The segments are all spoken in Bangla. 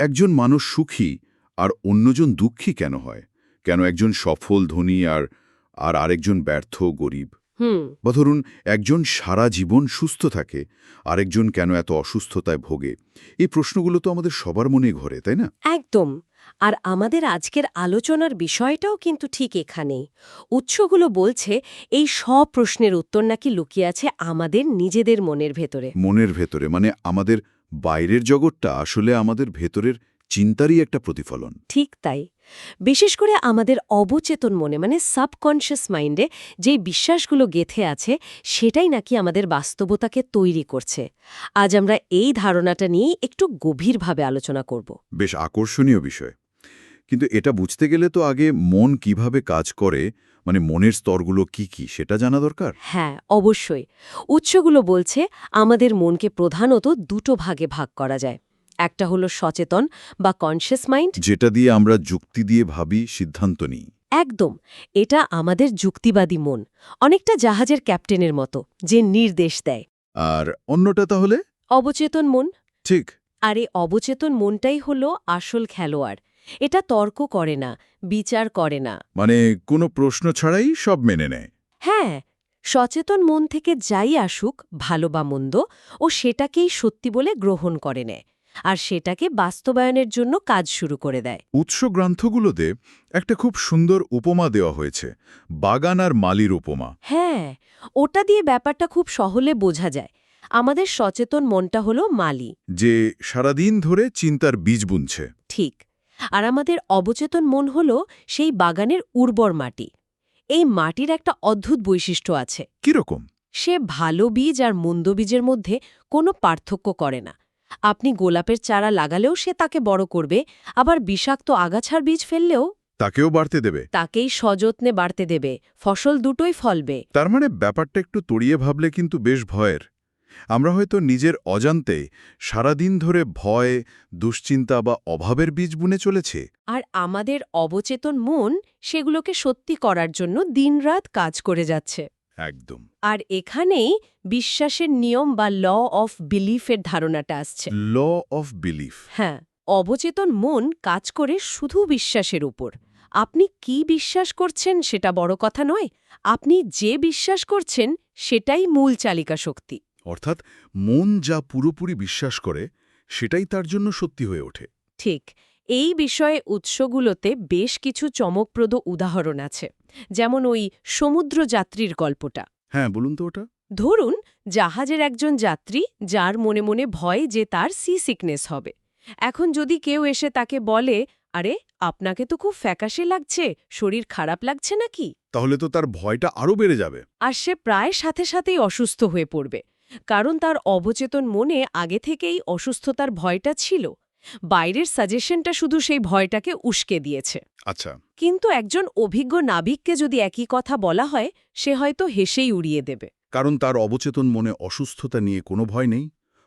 একজন মানুষ সুখী আর অন্যজন দুঃখী কেন হয়? কেন একজন সফল ধনী আর আর আরেকজন ব্যর্থ গরিব? হুম। বা ধরুন একজন সারা জীবন সুস্থ থাকে আরেকজন কেন এত অসুস্থতায় ভোগে? এই প্রশ্নগুলো তো আমাদের সবার মনে ঘরে তাই না? একদম। আর আমাদের আজকের আলোচনার বিষয়টাও কিন্তু ঠিক এখানেই। উৎসগুলো বলছে এই সব প্রশ্নের উত্তর নাকি লুকিয়ে আছে আমাদের নিজেদের মনের ভেতরে। মনের ভেতরে মানে আমাদের বাইরের জগৎটা আসলে আমাদের ভেতরের চিন্তারই একটা প্রতিফলন। ঠিক তাই। বিশেষ করে আমাদের অবচেতন মনে মানে সাবকনশিয়াস মাইন্ডে যে বিশ্বাসগুলো গেথে আছে সেটাই নাকি আমাদের বাস্তবতাকে তৈরি করছে। আজ আমরা এই ধারণাটা নিয়ে একটু গভীরভাবে আলোচনা করব। বেশ আকর্ষণীয় বিষয়। কিন্তু এটা বুঝতে গেলে তো আগে মন কীভাবে কাজ করে মানে মনের স্তরগুলো কি কি সেটা জানা দরকার? হ্যাঁ অবশ্যই। উৎসগুলো বলছে আমাদের মনকে প্রধানত দুটো ভাগে ভাগ করা যায়। একটা হলো সচেতন বা কনশিয়াস মাইন্ড যেটা দিয়ে আমরা যুক্তি দিয়ে ভাবি সিদ্ধান্ত নিই। একদম এটা আমাদের যুক্তিবাদী মন অনেকটা জাহাজের ক্যাপ্টেনের মতো যে নির্দেশ দেয়। আর অন্যটা তাহলে? অবচেতন মন। ঠিক। আর এই অবচেতন মনটাই হলো আসল খেলোয়াড় এটা তর্ক করে না বিচার করে না। মানে কোনো প্রশ্ন ছাড়াই সব মেনে নেয়? হ্যাঁ সচেতন মন থেকে যাই আসুক ভালো বা মন্দ ও সেটাকেই সত্যি বলে গ্রহণ করে নেয় আর সেটাকে বাস্তবায়নের জন্য কাজ শুরু করে দেয়। উৎস গ্রন্থগুলোতে একটা খুব সুন্দর উপমা দেওয়া হয়েছে বাগান আর মালির উপমা। হ্যাঁ ওটা দিয়ে ব্যাপারটা খুব সহলে বোঝা যায়। আমাদের সচেতন মনটা হলো মালি। যে সারাদিন ধরে চিন্তার বীজ বুনছে। ঠিক। আর আমাদের অবচেতন মন হল সেই বাগানের উর্বর মাটি। এই মাটির একটা অদ্ভুত বৈশিষ্ট্য আছে। কীরকম সে ভালো বীজ আর মন্দ বীজের মধ্যে কোনো পার্থক্য করে না। আপনি গোলাপের চারা লাগালেও সে তাকে বড় করবে আবার বিষাক্ত আগাছার বীজ ফেললেও তাকেও বাড়তে দেবে। তাকেই সযত্নে বাড়তে দেবে ফসল দুটোই ফলবে। তার মানে ব্যাপারটা একটু তড়িয়ে ভাবলে কিন্তু বেশ ভয়ের। আমরা হয়তো নিজের অজান্তে সারাদিন ধরে ভয় দুশ্চিন্তা বা অভাবের বীজ বুনে চলেছে। আর আমাদের অবচেতন মন সেগুলোকে সত্যি করার জন্য দিনরাত কাজ করে যাচ্ছে। একদম। আর এখানেই বিশ্বাসের নিয়ম বা ল অফ বিলিফের ধারণাটা আসছে। Law of belief. হ্যাঁ অবচেতন মন কাজ করে শুধু বিশ্বাসের উপর। আপনি কি বিশ্বাস করছেন সেটা বড় কথা নয় আপনি যে বিশ্বাস করছেন সেটাই মূল চালিকা শক্তি অর্থাৎ মন যা পুরোপুরি বিশ্বাস করে সেটাই তার জন্য সত্যি হয়ে ওঠে। ঠিক এই বিষয়ে উৎসগুলোতে বেশ কিছু চমকপ্রদ উদাহরণ আছে যেমন ওই সমুদ্র যাত্রীর গল্পটা। হ্যাঁ বলুন তো ওটা। ধরুন জাহাজের একজন যাত্রী যার মনে মনে ভয় যে তার সি সিকনেস হবে। এখন যদি কেউ এসে তাকে বলে আরে আপনাকে তো খুব ফ্যাকাশে লাগছে শরীর খারাপ লাগছে নাকি? তাহলে তো তার ভয়টা আরও বেড়ে যাবে। আর সে প্রায় সাথে সাথেই অসুস্থ হয়ে পড়বে। কারণ তার অবচেতন মনে আগে থেকেই অসুস্থতার ভয়টা ছিল। বাইরের সাজেশনটা শুধু সেই ভয়টাকে উস্কে দিয়েছে। আচ্ছা। কিন্তু একজন অভিজ্ঞ নাবিককে যদি একই কথা বলা হয় সে হয়তো হেসেই উড়িয়ে দেবে। কারণ তার অবচেতন মনে অসুস্থতা নিয়ে কোনো ভয় নেই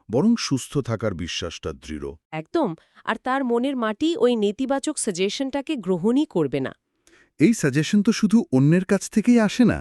বরং সুস্থ থাকার বিশ্বাসটা দৃঢ়। একদম আর তার মনের মাটি ওই নেতিবাচক সাজেশনটাকে গ্রহণই করবে না। এই সাজেশন তো শুধু অন্যের কাছ থেকেই আসে না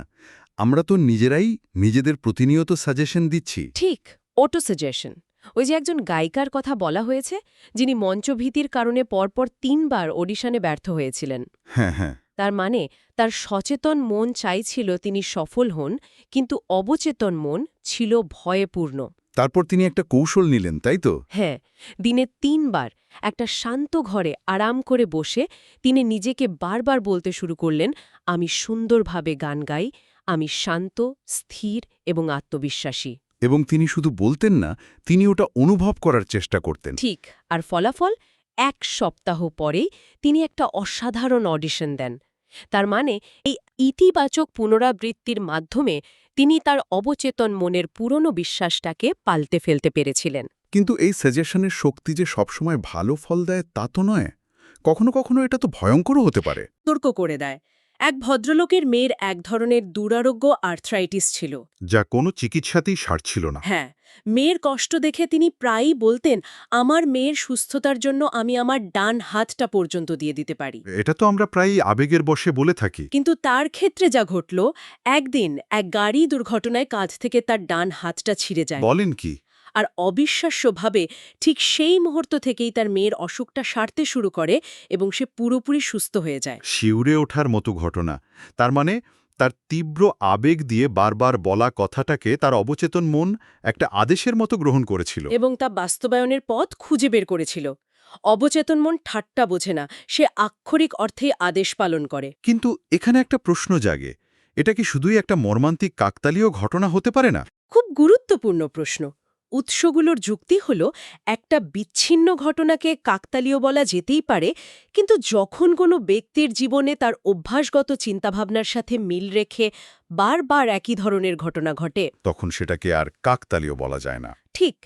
আমরা তো নিজেরাই নিজেদের প্রতিনিয়ত সাজেশন দিচ্ছি। ঠিক অটো সাজেশন ওই যে একজন গায়িকার কথা বলা হয়েছে যিনি মঞ্চভীতির কারণে পরপর তিনবার অডিশনে ব্যর্থ হয়েছিলেন। হ্যাঁ হ্যাঁ। তার মানে তার সচেতন মন চাইছিল তিনি সফল হন কিন্তু অবচেতন মন ছিল ভয়পূর্ণ। তারপর তিনি একটা কৌশল নিলেন তাই তো? হ্যাঁ দিনে তিনবার একটা শান্ত ঘরে আরাম করে বসে তিনি নিজেকে বারবার বলতে শুরু করলেন আমি সুন্দরভাবে গান গাই আমি শান্ত স্থির এবং আত্মবিশ্বাসী। এবং তিনি শুধু বলতেন না তিনি ওটা অনুভব করার চেষ্টা করতেন। ঠিক আর ফলাফল এক সপ্তাহ পরেই তিনি একটা অসাধারণ অডিশন দেন। তার মানে এই ইতিবাচক পুনরাবৃত্তির মাধ্যমে তিনি তার অবচেতন মনের পুরনো বিশ্বাসটাকে পাল্টে ফেলতে পেরেছিলেন। কিন্তু এই সাজেশনের শক্তি যে সবসময় ভালো ফল দেয় তা তো নয়। কখনো কখনো এটা তো ভয়ঙ্করও হতে পারে। তর্ক করে দেয়। এক ভদ্রলোকের মেয়ের এক ধরনের দুরারোগ্য আর্থ্রাইটিস ছিল। যা কোনো চিকিৎসাতেই সারছিল না। হ্যাঁ মেয়ের কষ্ট দেখে তিনি প্রায়ই বলতেন আমার মেয়ের সুস্থতার জন্য আমি আমার ডান হাতটা পর্যন্ত দিয়ে দিতে পারি। এটা তো আমরা প্রায়ই আবেগের বশে বলে থাকি। কিন্তু তার ক্ষেত্রে যা ঘটল একদিন এক গাড়ি দুর্ঘটনায় কাঁধ থেকে তার ডান হাতটা ছিঁড়ে যায়। বলেন কি? আর অবিশ্বাস্যভাবে ঠিক সেই মুহূর্ত থেকেই তার মেয়ের অসুখটা সারতে শুরু করে এবং সে পুরোপুরি সুস্থ হয়ে যায়। শিউরে ওঠার মতো ঘটনা। তার মানে তার তীব্র আবেগ দিয়ে বারবার বলা কথাটাকে তার অবচেতন মন একটা আদেশের মতো গ্রহণ করেছিল। এবং তা বাস্তবায়নের পথ খুঁজে বের করেছিল। অবচেতন মন ঠাট্টা বোঝে না সে আক্ষরিক অর্থে আদেশ পালন করে। কিন্তু এখানে একটা প্রশ্ন জাগে এটা কি শুধুই একটা মর্মান্তিক কাকতালীয় ঘটনা হতে পারে না? খুব গুরুত্বপূর্ণ প্রশ্ন। উৎসগুলোর যুক্তি হল একটা বিচ্ছিন্ন ঘটনাকে কাকতালীয় বলা যেতেই পারে কিন্তু যখন কোনো ব্যক্তির জীবনে তার অভ্যাসগত চিন্তাভাবনার সাথে মিল রেখে বারবার একই ধরনের ঘটনা ঘটে। তখন সেটাকে আর কাকতালীয় বলা যায় না। ঠিক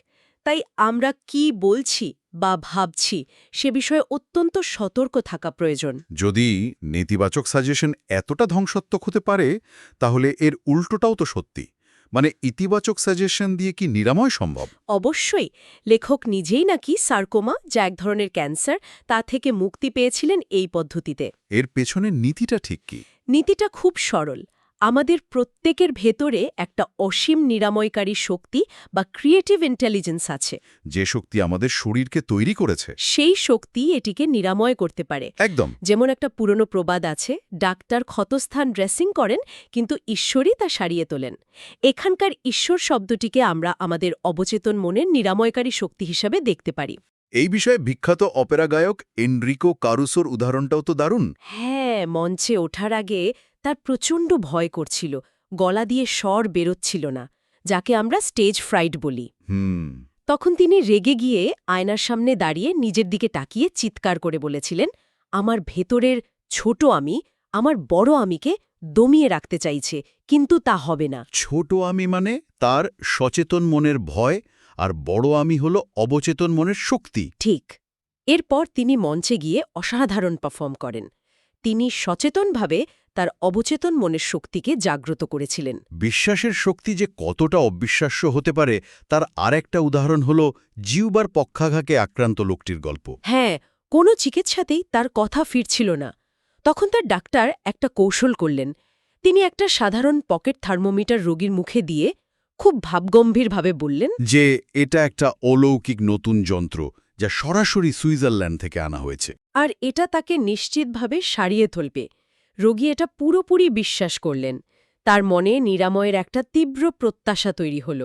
তাই আমরা কি বলছি বা ভাবছি সে বিষয়ে অত্যন্ত সতর্ক থাকা প্রয়োজন। যদি নেতিবাচক সাজেশন এতটা ধ্বংসাত্মক হতে পারে তাহলে এর উল্টোটাও তো সত্যি। মানে ইতিবাচক সাজেশন দিয়ে কি নিরাময় সম্ভব? অবশ্যই। লেখক নিজেই নাকি সার্কোমা যা এক ধরনের ক্যান্সার তা থেকে মুক্তি পেয়েছিলেন এই পদ্ধতিতে। এর পেছনের নীতিটা ঠিক কি? নীতিটা খুব সরল। আমাদের প্রত্যেকের ভেতরে একটা অসীম নিরাময়কারী শক্তি বা ক্রিয়েটিভ ইন্টেলিজেন্স আছে। যে শক্তি আমাদের শরীরকে তৈরি করেছে। সেই শক্তি এটিকে নিরাময় করতে পারে। একদম। যেমন একটা পুরনো প্রবাদ আছে ডাক্তার ক্ষতস্থান ড্রেসিং করেন কিন্তু ঈশ্বরই তা সারিয়ে তোলেন। এখানকার ঈশ্বর শব্দটিকে আমরা আমাদের অবচেতন মনের নিরাময়কারী শক্তি হিসাবে দেখতে পারি। এই বিষয়ে বিখ্যাত অপেরা গায়ক এনরিকো কারুসোর উদাহরণটাও তো দারুণ। হ্যাঁ মঞ্চে ওঠার আগে তার প্রচণ্ড ভয় করছিল গলা দিয়ে স্বর বেরোচ্ছিল না যাকে আমরা স্টেজ ফ্রাইড বলি। তখন তিনি রেগে গিয়ে আয়নার সামনে দাঁড়িয়ে নিজের দিকে তাকিয়ে চিৎকার করে বলেছিলেন আমার ভেতরের ছোট আমি আমার বড় আমিকে দমিয়ে রাখতে চাইছে কিন্তু তা হবে না। ছোট আমি মানে তার সচেতন মনের ভয় আর বড় আমি হল অবচেতন মনের শক্তি। ঠিক। এরপর তিনি মঞ্চে গিয়ে অসাধারণ পারফর্ম করেন। তিনি সচেতনভাবে তার অবচেতন মনের শক্তিকে জাগ্রত করেছিলেন। বিশ্বাসের শক্তি যে কতটা অবিশ্বাস্য হতে পারে তার আর একটা উদাহরণ হল জিউবার পক্ষাঘাকে আক্রান্ত লোকটির গল্প। হ্যাঁ কোনো চিকিৎসাতেই তার কথা ফিরছিল না। তখন তার ডাক্তার একটা কৌশল করলেন। তিনি একটা সাধারণ পকেট থার্মোমিটার রোগীর মুখে দিয়ে খুব ভাবগম্ভীরভাবে বললেন যে এটা একটা অলৌকিক নতুন যন্ত্র যা সরাসরি সুইজারল্যান্ড থেকে আনা হয়েছে। আর এটা তাকে নিশ্চিতভাবে সারিয়ে তুলবে। রোগী এটা পুরোপুরি বিশ্বাস করলেন। তার মনে নিরাময়ের একটা তীব্র প্রত্যাশা তৈরি হল।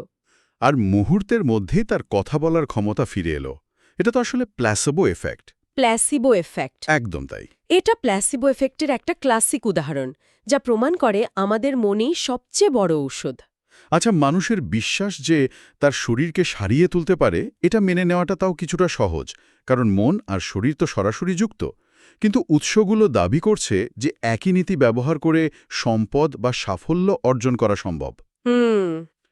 আর মুহূর্তের মধ্যেই তার কথা বলার ক্ষমতা ফিরে এলো। এটা তো আসলে প্ল্যাসেবো এফেক্ট প্ল্যাসিবো এফেক্ট একদম তাই। এটা প্ল্যাসিবো এফেক্টের একটা ক্লাসিক উদাহরণ যা প্রমাণ করে আমাদের মনেই সবচেয়ে বড় ঔষধ। আচ্ছা মানুষের বিশ্বাস যে তার শরীরকে সারিয়ে তুলতে পারে এটা মেনে নেওয়াটা তাও কিছুটা সহজ। কারণ মন আর শরীর তো সরাসরি যুক্ত। কিন্তু উৎসগুলো দাবি করছে যে একই নীতি ব্যবহার করে সম্পদ বা সাফল্য অর্জন করা সম্ভব।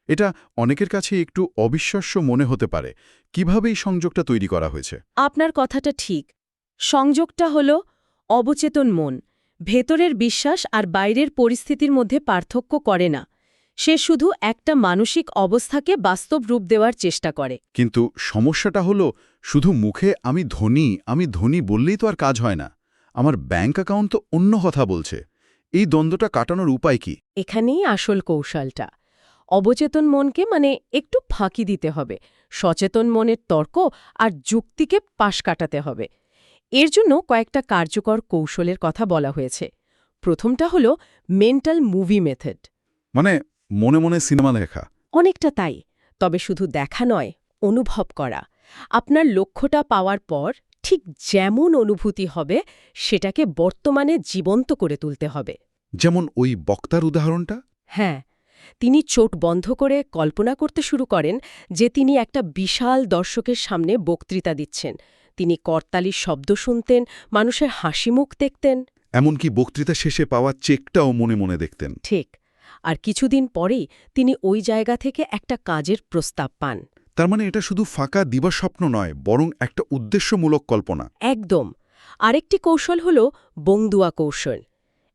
এটা অনেকের কাছে একটু অবিশ্বাস্য মনে হতে পারে। কীভাবে এই সংযোগটা তৈরি করা হয়েছে? আপনার কথাটা ঠিক। সংযোগটা হল অবচেতন মন। ভেতরের বিশ্বাস আর বাইরের পরিস্থিতির মধ্যে পার্থক্য করে না। সে শুধু একটা মানসিক অবস্থাকে বাস্তব রূপ দেওয়ার চেষ্টা করে। কিন্তু সমস্যাটা হলো শুধু মুখে আমি ধনী আমি ধনী বললেই তো আর কাজ হয় না। আমার ব্যাংক অ্যাকাউন্ট তো অন্য কথা বলছে। এই দ্বন্দ্বটা কাটানোর উপায় কি? এখানেই আসল কৌশলটা। অবচেতন মনকে মানে একটু ফাঁকি দিতে হবে সচেতন মনের তর্ক আর যুক্তিকে পাশ কাটাতে হবে। এর জন্য কয়েকটা কার্যকর কৌশলের কথা বলা হয়েছে। প্রথমটা হল মেন্টাল মুভি মেথড মানে মনে মনে সিনেমা দেখা অনেকটা তাই তবে শুধু দেখা নয় অনুভব করা। আপনার লক্ষ্যটা পাওয়ার পর ঠিক যেমন অনুভূতি হবে সেটাকে বর্তমানে জীবন্ত করে তুলতে হবে। যেমন ওই বক্তার উদাহরণটা? হ্যাঁ তিনি চোট বন্ধ করে কল্পনা করতে শুরু করেন যে তিনি একটা বিশাল দর্শকের সামনে বক্তৃতা দিচ্ছেন। তিনি করতালির শব্দ শুনতেন মানুষের হাসিমুখ দেখতেন। এমনকি বক্তৃতা শেষে পাওয়া চেকটাও মনে মনে দেখতেন। ঠিক আর কিছুদিন পরেই তিনি ওই জায়গা থেকে একটা কাজের প্রস্তাব পান। তার মানে এটা শুধু ফাঁকা দিবাস্বপ্ন নয় বরং একটা উদ্দেশ্যমূলক কল্পনা। একদম। আরেকটি কৌশল হল বংদুয়া কৌশল।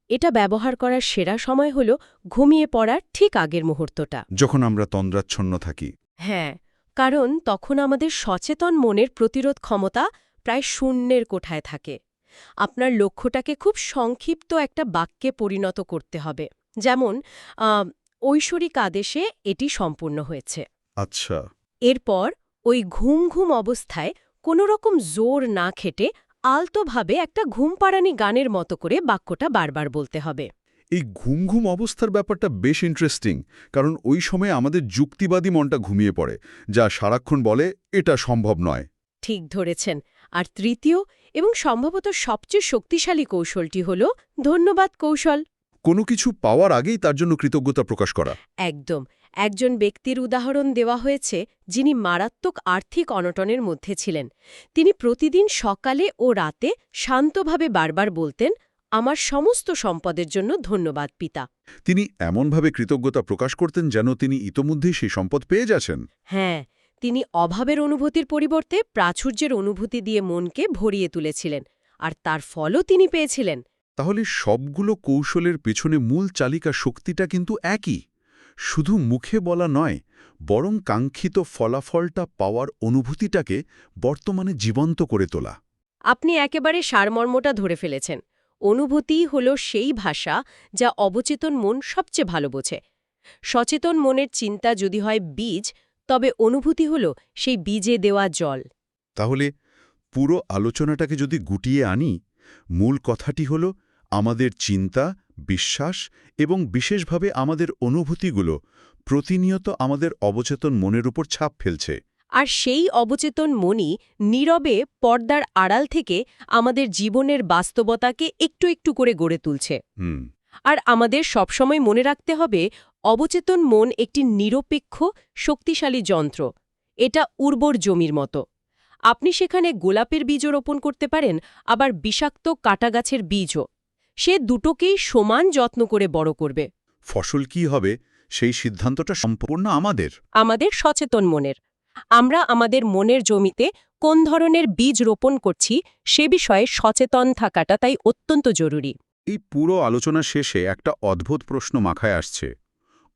এটা ব্যবহার করার সেরা সময় হল ঘুমিয়ে পড়ার ঠিক আগের মুহূর্তটা। যখন আমরা তন্দ্রাচ্ছন্ন থাকি। হ্যাঁ কারণ তখন আমাদের সচেতন মনের প্রতিরোধ ক্ষমতা প্রায় শূন্যের কোঠায় থাকে। আপনার লক্ষ্যটাকে খুব সংক্ষিপ্ত একটা বাক্যে পরিণত করতে হবে। যেমন ঐশ্বরিক আদেশে এটি সম্পূর্ণ হয়েছে। আচ্ছা। এরপর ওই ঘুম ঘুম অবস্থায় কোনো রকম জোর না খেটে আলতোভাবে একটা ঘুমপাড়ানি গানের মতো করে বাক্যটা বারবার বলতে হবে। এই ঘুম ঘুম অবস্থার ব্যাপারটা বেশ ইন্টারেস্টিং কারণ ওই সময়ে আমাদের যুক্তিবাদী মনটা ঘুমিয়ে পড়ে যা সারাক্ষণ বলে এটা সম্ভব নয়। ঠিক ধরেছেন। আর তৃতীয় এবং সম্ভবত সবচেয়ে শক্তিশালী কৌশলটি হল ধন্যবাদ কৌশল। কোনো কিছু পাওয়ার আগেই তার জন্য কৃতজ্ঞতা প্রকাশ করা। একদম। একজন ব্যক্তির উদাহরণ দেওয়া হয়েছে যিনি মারাত্মক আর্থিক অনটনের মধ্যে ছিলেন। তিনি প্রতিদিন সকালে ও রাতে শান্তভাবে বারবার বলতেন আমার সমস্ত সম্পদের জন্য ধন্যবাদ পিতা। তিনি এমনভাবে কৃতজ্ঞতা প্রকাশ করতেন যেন তিনি ইতোমধ্যেই সেই সম্পদ পেয়ে যাচ্ছেন। হ্যাঁ তিনি অভাবের অনুভূতির পরিবর্তে প্রাচুর্যের অনুভূতি দিয়ে মনকে ভরিয়ে তুলেছিলেন আর তার ফলও তিনি পেয়েছিলেন। তাহলে সবগুলো কৌশলের পেছনে মূল চালিকা শক্তিটা কিন্তু একই। শুধু মুখে বলা নয় বরং কাঙ্ক্ষিত ফলাফলটা পাওয়ার অনুভূতিটাকে বর্তমানে জীবন্ত করে তোলা। আপনি একেবারে সারমর্মটা ধরে ফেলেছেন। অনুভূতিই হল সেই ভাষা যা অবচেতন মন সবচেয়ে ভালো বোঝে। সচেতন মনের চিন্তা যদি হয় বীজ তবে অনুভূতি হল সেই বীজে দেওয়া জল। তাহলে পুরো আলোচনাটাকে যদি গুটিয়ে আনি মূল কথাটি হল আমাদের চিন্তা বিশ্বাস এবং বিশেষভাবে আমাদের অনুভূতিগুলো প্রতিনিয়ত আমাদের অবচেতন মনের উপর ছাপ ফেলছে। আর সেই অবচেতন মনই নীরবে পর্দার আড়াল থেকে আমাদের জীবনের বাস্তবতাকে একটু একটু করে গড়ে তুলছে। আর আমাদের সবসময় মনে রাখতে হবে অবচেতন মন একটি নিরপেক্ষ শক্তিশালী যন্ত্র। এটা উর্বর জমির মতো। আপনি সেখানে গোলাপের বীজও রোপণ করতে পারেন আবার বিষাক্ত কাটাগাছের বীজও। সে দুটোকেই সমান যত্ন করে বড় করবে। ফসল কি হবে? সেই সিদ্ধান্তটা সম্পূর্ণ আমাদের। আমাদের সচেতন মনের। আমরা আমাদের মনের জমিতে কোন ধরনের বীজ রোপণ করছি সে বিষয়ে সচেতন থাকাটা তাই অত্যন্ত জরুরি। এই পুরো আলোচনা শেষে একটা অদ্ভুত প্রশ্ন মাখায় আসছে।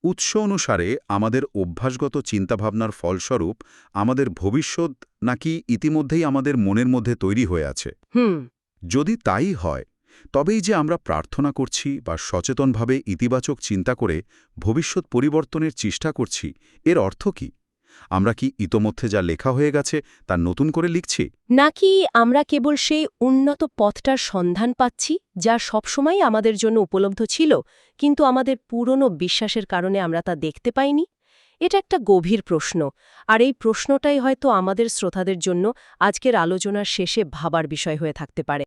উৎস অনুসারে আমাদের অভ্যাসগত চিন্তাভাবনার ফলস্বরূপ আমাদের ভবিষ্যৎ নাকি ইতিমধ্যেই আমাদের মনের মধ্যে তৈরি হয়ে আছে। হুম। যদি তাই হয় তবেই যে আমরা প্রার্থনা করছি বা সচেতনভাবে ইতিবাচক চিন্তা করে ভবিষ্যৎ পরিবর্তনের চেষ্টা করছি, এর অর্থ কি? আমরা কি ইতোমধ্যে যা লেখা হয়ে গেছে তা নতুন করে লিখছি? নাকি আমরা কেবল সেই উন্নত পথটার সন্ধান পাচ্ছি, যা সবসময় আমাদের জন্য উপলব্ধ ছিল, কিন্তু আমাদের পুরনো বিশ্বাসের কারণে আমরা তা দেখতে পাইনি? এটা একটা গভীর প্রশ্ন, আর এই প্রশ্নটাই হয়তো আমাদের শ্রোতাদের জন্য আজকের আলোচনার শেষে ভাবার বিষয় হয়ে থাকতে পারে।